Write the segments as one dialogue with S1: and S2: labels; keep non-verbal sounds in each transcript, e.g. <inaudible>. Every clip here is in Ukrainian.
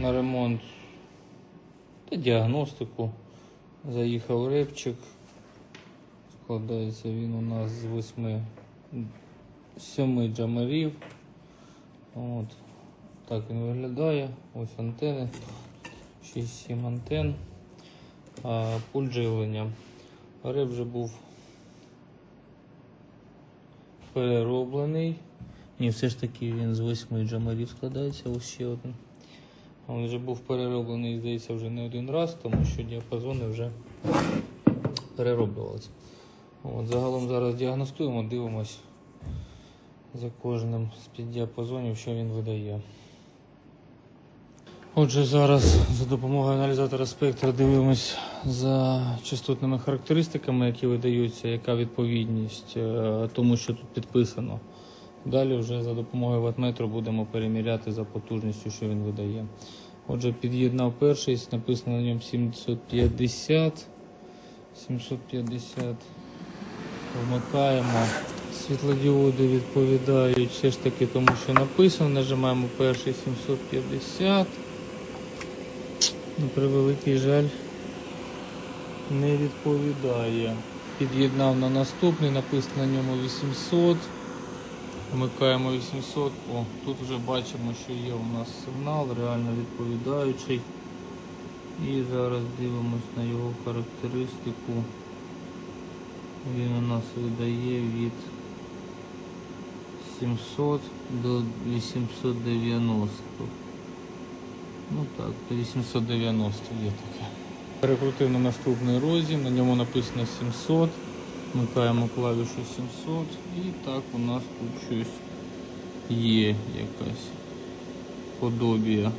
S1: на ремонт та діагностику. Заїхав репчик. Складається він у нас з восьми сьоми джамерів. От. Так він виглядає. Ось антени. 6-7 антен. А, пульт живлення. Реп вже був перероблений. Ні, все ж таки він з восьми джамерів складається, ось ще один. Він вже був перероблений, здається, вже не один раз, тому що діапазони вже перероблювалися. От, загалом зараз діагностуємо, дивимось за кожним з піддіапазонів, що він видає. Отже, зараз за допомогою аналізатора спектра дивимось за частотними характеристиками, які видаються, яка відповідність е, тому, що тут підписано. Далі вже за допомогою ватметру будемо переміряти за потужністю, що він видає. Отже, під'єднав перший, написано на ньому 750. 750. Вмикаємо. Світлодіоди відповідають все ж таки тому, що написано. Нажимаємо перший 750. На превеликий жаль не відповідає. Під'єднав на наступний, написано на ньому 800. Вмикаємо 800. О, тут вже бачимо, що є у нас сигнал, реально відповідаючий. І зараз дивимось на його характеристику. Він у нас видає від 700 до 890. Ну так, до 890 є таке. Перекрутив на наступний розі, на ньому написано 700. Вмикаємо клавішу 700 і так у нас тут щось є якась подобія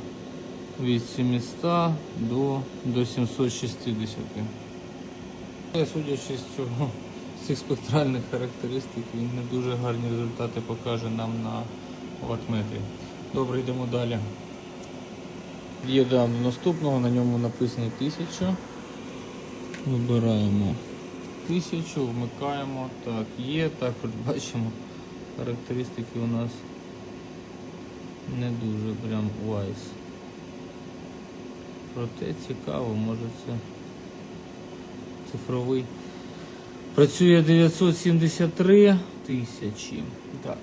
S1: від 700 до, до 760. Але Судячи з цього, з цих спектральних характеристик, він не дуже гарні результати покаже нам на ватметрі. Добре, йдемо далі. В'їдемо до наступного, на ньому написано 1000. Вибираємо 1000, вмикаємо. Так, є, також бачимо, характеристики у нас не дуже прям вайс. Проте цікаво, може це цифровий. Працює 973 тисячі. Так.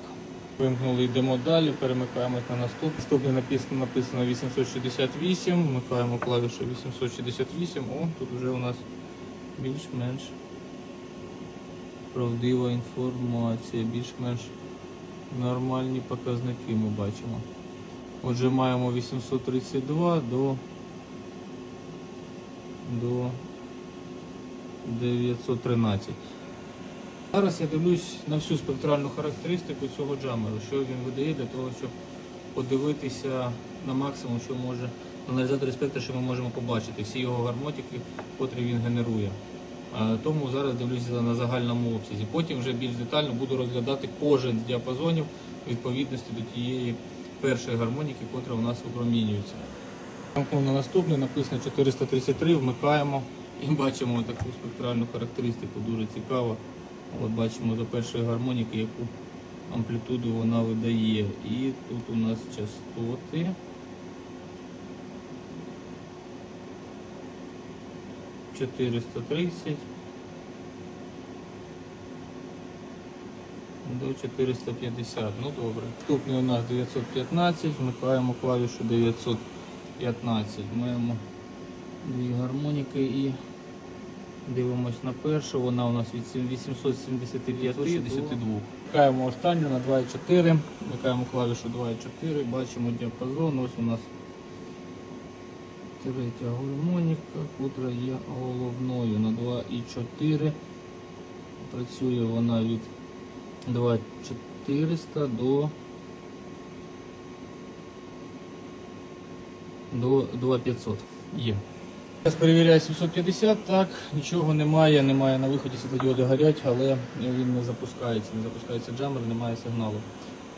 S1: Вимкнули, йдемо далі, перемикаємось на наступний. Написано, написано 868, вмикаємо клавішу 868. О, тут вже у нас більш-менш правдива інформація, більш-менш нормальні показники ми бачимо. Отже, маємо 832 до, до 913. Зараз я дивлюсь на всю спектральну характеристику цього джамеру, що він видає для того, щоб подивитися на максимум, що може на аналізаторі спектра, що ми можемо побачити, всі його гармотики, котрі він генерує. Тому зараз дивлюся на загальному обсязі. Потім вже більш детально буду розглядати кожен з діапазонів відповідності до тієї першої гармоніки, котра у нас випромінюється. На наступний, написано 433, вмикаємо і бачимо таку спектральну характеристику, дуже цікаво. От бачимо за першої гармоніки, яку амплітуду вона видає. І тут у нас частоти. Чотириста тридцять до 450. Ну добре. Наступний у нас 915, вмикаємо клавішу 915. Маємо дві гармоніки і дивимось на першу. Вона у нас від 875 до 62. Вмикаємо останню на 2,4. Вмикаємо клавішу 2,4. Бачимо діапазон. Ось у нас третя гармоніка, котра є головною на 2,4. Працює вона від 2400 до до 2500 є. Зараз перевіряю 750, так, нічого немає, немає на виході світлодіоди горять, але він не запускається, не запускається джамер, немає сигналу.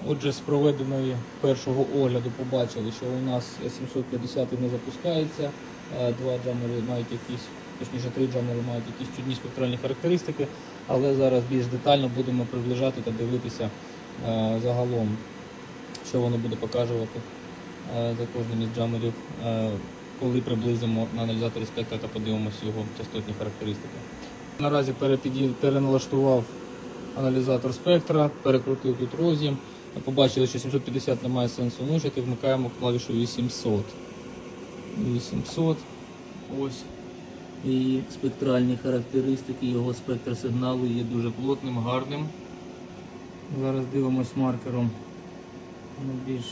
S1: Отже, з проведеної першого огляду побачили, що у нас 750 не запускається, два джамери мають якісь, точніше три джамери мають якісь чудні спектральні характеристики, але зараз більш детально будемо приближати та дивитися загалом, що воно буде показувати за кожним із джамерів, коли приблизимо на аналізаторі спектра та подивимося його частотні характеристики. Наразі переналаштував аналізатор спектра, перекрутив тут роз'єм. Побачили, що 750 немає сенсу мучити, вмикаємо клавішу 800. 800. Ось. І спектральні характеристики його спектр сигналу є дуже плотним, гарним. Зараз дивимось маркером на більш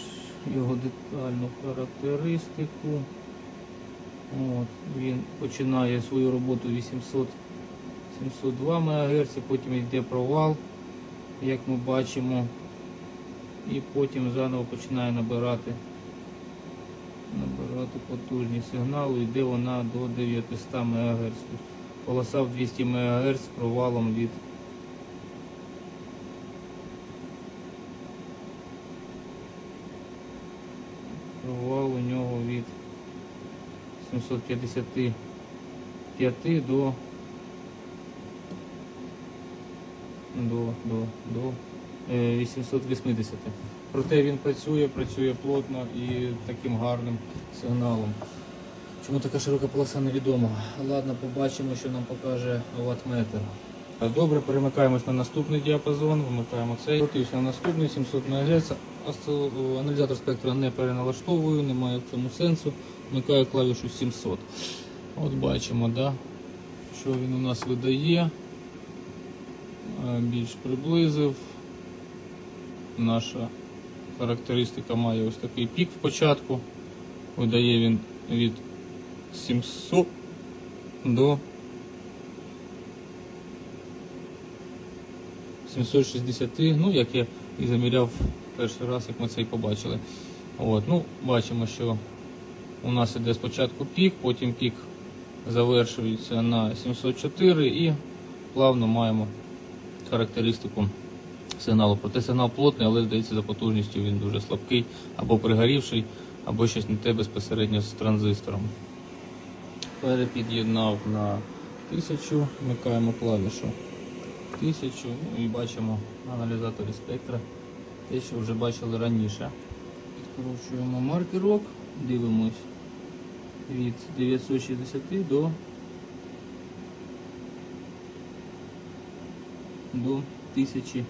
S1: його детальну характеристику. От, він починає свою роботу 800 702 МГц, потім йде провал, як ми бачимо, і потім заново починає набирати, набирати потужні сигнали, йде вона до 900 МГц. Полоса в 200 МГц з провалом від провал у нього від 755 до до, до, до 880. Проте він працює, працює плотно і таким гарним сигналом. Чому така широка полоса невідомо. Ладно, побачимо, що нам покаже ваттметр. Добре, перемикаємось на наступний діапазон, вимикаємо цей. Крутився на наступний 700 МГц. Аналізатор спектра не переналаштовую, немає в цьому сенсу. Вмикаю клавішу 700. От бачимо, да, що він у нас видає. Е, Більш приблизив. Наша характеристика має ось такий пік в початку. Видає він від 700 до 760, ну як я і заміряв перший раз, як ми це і побачили. От, ну, бачимо, що у нас іде спочатку пік, потім пік завершується на 704 і плавно маємо характеристику сигналу. Проте сигнал плотний, але здається за потужністю він дуже слабкий, або пригорівший, або щось не те безпосередньо з транзистором. Перепід'єднав на 1000, вмикаємо клавішу 1000 ну, і бачимо на аналізаторі спектра те, що вже бачили раніше. Підкручуємо маркерок, дивимось від 960 до до 1000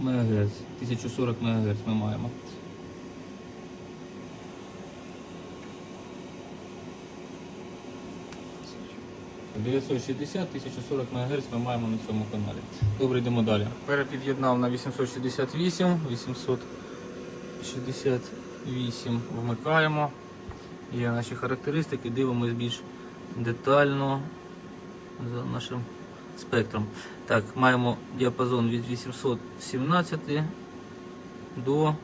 S1: МГц. 1040 МГц ми маємо. – 960 1040 МГц ми маємо на цьому каналі. Добре, йдемо далі. Перепід'єднав на 868, 868 вмикаємо. Є наші характеристики, дивимось більш детально за нашим спектром. Так, маємо діапазон від 817 до,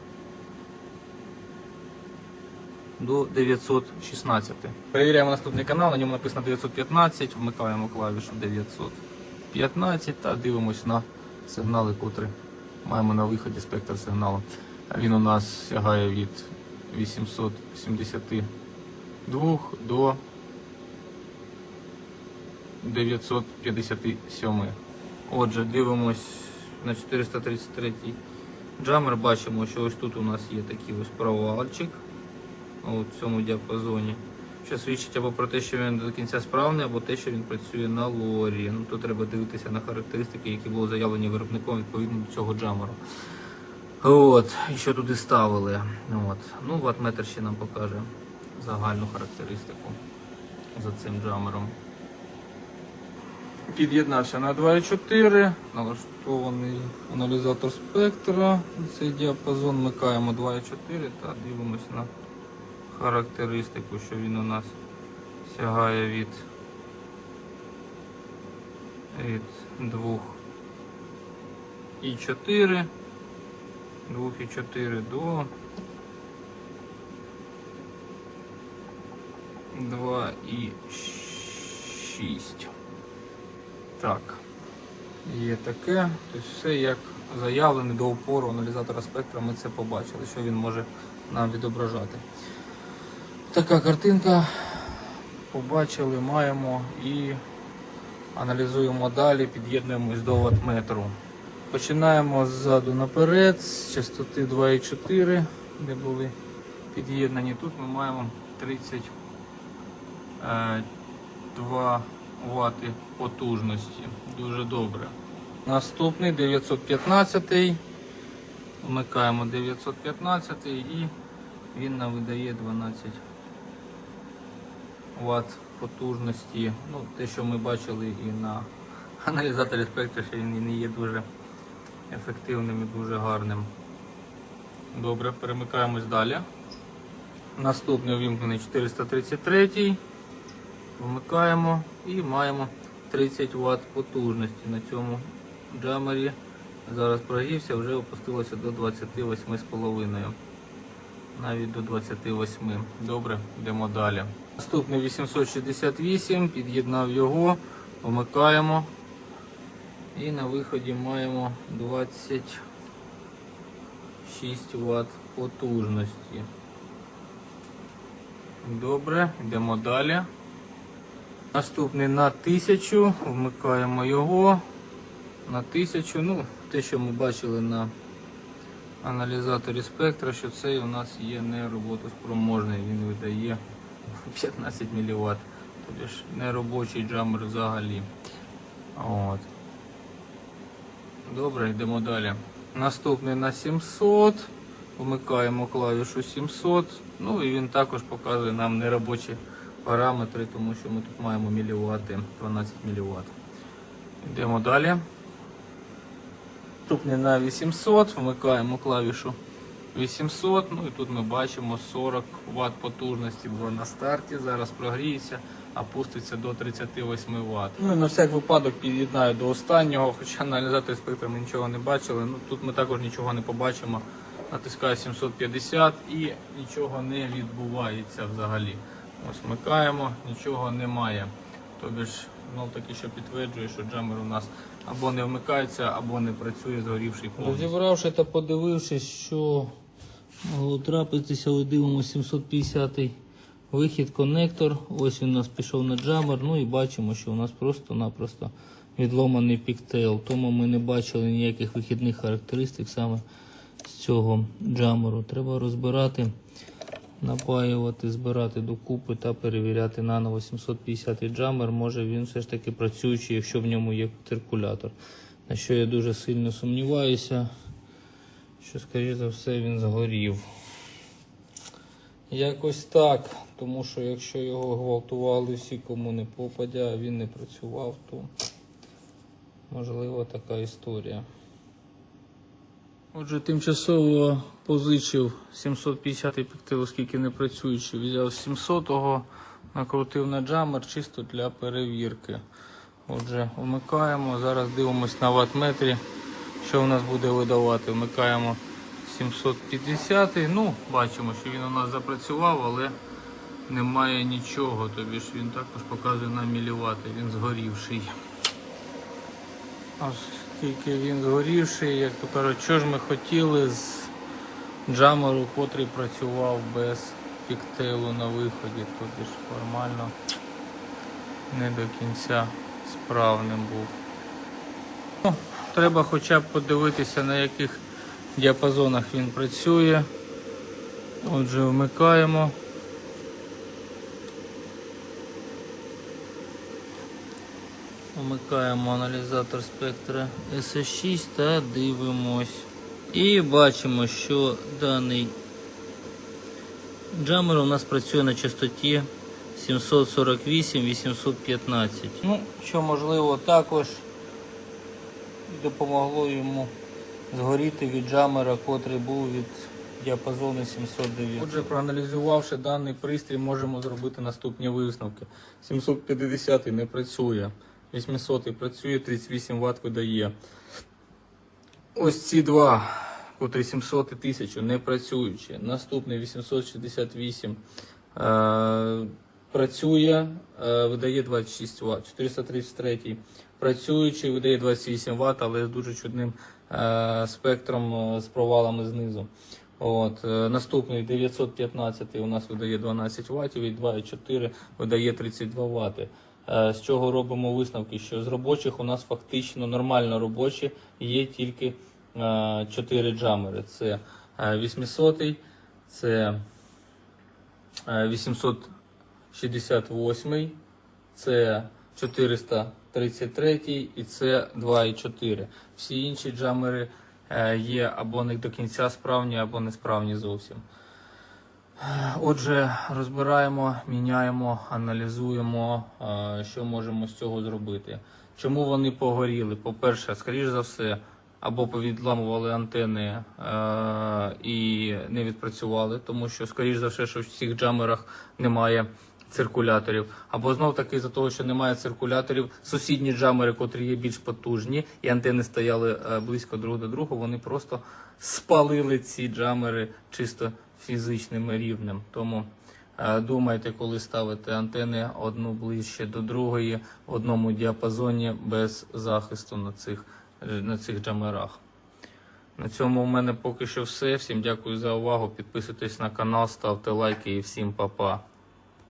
S1: до 916. Перевіряємо наступний канал, на ньому написано 915, вмикаємо клавішу 915 та дивимось на сигнали, котрі маємо на виході спектр сигналу. Він у нас сягає від 872 до 957. Отже, дивимось на 433 джамер, бачимо, що ось тут у нас є такий ось провалчик в цьому діапазоні. Що свідчить або про те, що він до кінця справний, або те, що він працює на лорі. Ну, Тут треба дивитися на характеристики, які були заявлені виробником відповідно до цього джамеру. От, і що туди ставили. От. Ну, ватметр ще нам покаже загальну характеристику за цим джамером. Під'єднався на 2,4, налаштований аналізатор спектра. Цей діапазон вмикаємо 2,4 та дивимось на характеристику, що він у нас сягає від, від 2,4 2,4 до 2,6. Так, є таке. Тобто все як заявлене до опору аналізатора спектра, ми це побачили, що він може нам відображати. Така картинка. Побачили, маємо і аналізуємо далі, під'єднуємось до ваттметру. Починаємо ззаду наперед, з частоти 2,4, де були під'єднані. Тут ми маємо 32 Вт потужності. Дуже добре. Наступний 915. Вмикаємо 915 і він нам видає 12 Вт потужності. Ну, те, що ми бачили і на аналізаторі спектра, що він не є дуже ефективним і дуже гарним. Добре, перемикаємось далі. Наступний увімкнений 433. Вмикаємо і маємо 30 Вт потужності на цьому джамері. Зараз прогрівся, вже опустилося до 28,5. Навіть до 28. Добре, йдемо далі. Наступний 868, під'єднав його, вмикаємо. І на виході маємо 26 Вт потужності. Добре, йдемо далі. Наступний на 1000, вмикаємо його. На 1000, ну, те, що ми бачили на аналізаторі спектра, що цей у нас є не роботоспроможний, він видає <laughs> 15 мВт. Тобто ж не робочий джамер взагалі. От. Добре, йдемо далі. Наступний на 700. Вмикаємо клавішу 700. Ну і він також показує нам неробочі параметри, тому що ми тут маємо мілівати, 12 мВт. Йдемо далі. Наступний на 800. Вмикаємо клавішу 800. Ну і тут ми бачимо 40 Вт потужності було на старті. Зараз прогріється, опуститься до 38 Вт. Ну і на всяк випадок під'єднаю до останнього, хоча аналізатор спектра ми нічого не бачили. Ну тут ми також нічого не побачимо. Натискаю 750 і нічого не відбувається взагалі. Ось вмикаємо, нічого немає. Тобі ж знов таки, що підтверджує, що джамер у нас або не вмикається, або не працює згорівший повністю. Розібравши та подивившись, що могло трапитися, ось дивимося 750 вихід, коннектор. Ось він у нас пішов на джамер. Ну і бачимо, що у нас просто-напросто відломаний піктейл. Тому ми не бачили ніяких вихідних характеристик саме з цього джамеру. Треба розбирати напаювати, збирати докупи та перевіряти наново 750 джамер. Може він все ж таки працюючий, якщо в ньому є циркулятор. На що я дуже сильно сумніваюся, що, скоріше за все, він згорів. Якось так. Тому що якщо його гвалтували всі, кому не попадя, а він не працював, то можливо така історія. Отже, тимчасово позичив 750 піктил, оскільки не працюючи, взяв 700-го, накрутив на джамер чисто для перевірки. Отже, вмикаємо. Зараз дивимось на ватметрі, що у нас буде видавати. Вмикаємо 750. Ну, бачимо, що він у нас запрацював, але немає нічого. Тобі ж він також показує на мілівати, він згорівший. Оскільки він згорівший, як то кажуть, що ж ми хотіли з джамеру, котрий працював без піктейлу на виході, тобі ж формально не до кінця справним був. Ну, треба хоча б подивитися, на яких діапазонах він працює. Отже, вмикаємо. Вмикаємо аналізатор спектра SS6 та дивимось. І бачимо, що даний джамер у нас працює на частоті 748-815. Ну, що можливо також допомогло йому згоріти від джамера, котрий був від діапазону 709. Отже, проаналізувавши даний пристрій, можемо зробити наступні висновки. 750 не працює, 800 працює, 38 Вт видає. Ось ці два, котрі 700 і 1000, не працюючі. Наступний 868 е, працює, е, видає 26 Вт. 433 працюючий, видає 28 Вт, але з дуже чудним е, спектром е, з провалами знизу. От, е, наступний 915 у нас видає 12 Вт і 2,4 видає 32 Вт. Е, З чого робимо висновки? Що з робочих у нас фактично нормально робочі є тільки е, 4 джамери. Це е, 800, це е, 868, це 433 і це 2,4. Всі інші джамери е, є або не до кінця справні, або несправні зовсім. Отже, розбираємо, міняємо, аналізуємо, що можемо з цього зробити. Чому вони погоріли? По-перше, скоріш за все, або повідламували антени і не відпрацювали, тому що, скоріш за все, що в цих джамерах немає циркуляторів. Або знов таки за того, що немає циркуляторів, сусідні джамери, котрі є більш потужні, і антени стояли близько друг до друга, вони просто спалили ці джамери чисто фізичним рівнем. Тому е, думайте, коли ставите антени одну ближче до другої в одному діапазоні без захисту на цих, е, на цих джамерах. На цьому у мене поки що все. Всім дякую за увагу. Підписуйтесь на канал, ставте лайки і всім па-па.